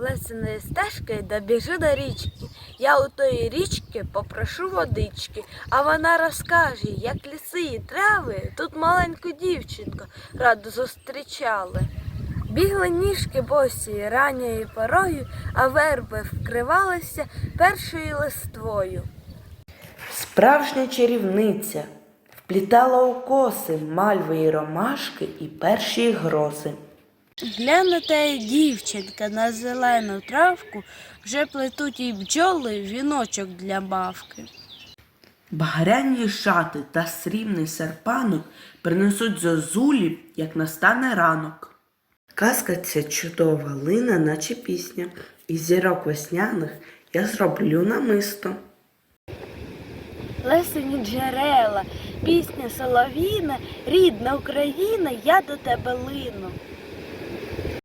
лесеної стежки да біжи до річки. Я у тої річки попрошу водички, а вона розкаже, як ліси і трави тут маленьку дівчинку раду зустрічали. Бігли ніжки босі ранньою порою, а верби вкривалися першою листвою. Справжня чарівниця вплітала у коси мальви ромашки і перші грози. Глянете дівчинка на зелену травку, вже плетуть їй бджоли віночок для мавки. Багряні шати та срібний серпанок принесуть зозулі, як настане ранок. Казка ця чудова лина, наче пісня, із зірок весняних я зроблю намисто. Лесені джерела, пісня солов'їна, рідна Україна, я до тебе лину.